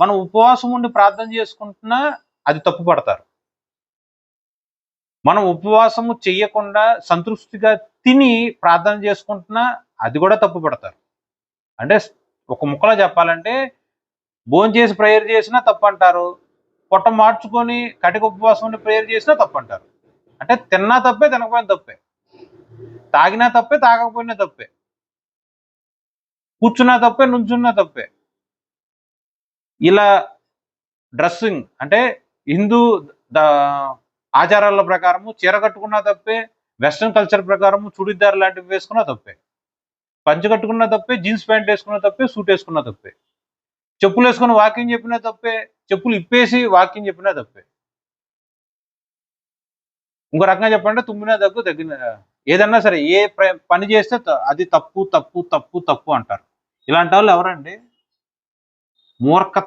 మనం ఉపవాసం ఉండి ప్రార్థన చేసుకుంటున్నా అది తప్పు పడతారు. మనం ఉపవాసము చెయ్యకుండా సంతృప్తిగా తిని ప్రార్థన చేసుకుంటున్నా అది కూడా తప్పు పడతారు. అంటే ఒక ముక్కలో చెప్పాలంటే భోజనం చేసి ప్రేయర్ చేసినా తప్పు అంటారు పొట్ట మార్చుకొని కటిక ఉపవాసం ఉండి ప్రేయర్ చేసినా తప్పు అంటారు అంటే తిన్నా తప్పే తినకపోయినా తప్పే. తాగినా తప్పే తాగకపోయినా తప్పే. కూర్చున్నా తప్పే నుంచున్నా తప్పే. ఇలా డ్రెస్సింగ్ అంటే హిందూ ద- ఆచారాల ప్రకారము చీర కట్టుకున్నా తప్పే వెస్ట్రన్ కల్చర్ ప్రకారము చుడిదార్ లాంటివి వేసుకున్నా తప్పే. పంచ కట్టుకున్నా తప్పే జీన్స్ ప్యాంట్ వేసుకున్నా తప్పే సూట్ వేసుకున్నా తప్పే. చెప్పులు వేసుకుని వాకింగ్ చెప్పినా తప్పే చెప్పులు ఇప్పేసి వాకింగ్ చెప్పినా తప్పే. ఇంకో రకంగా చెప్పండి తుమ్మినా దగ్గు తగ్గిన ఏదన్నా సరే ఏ పని చేస్తే అది తప్పు తప్పు తప్పు తప్పు అంటారు. ఇలాంటి వాళ్ళు ఎవరండి? முழக்க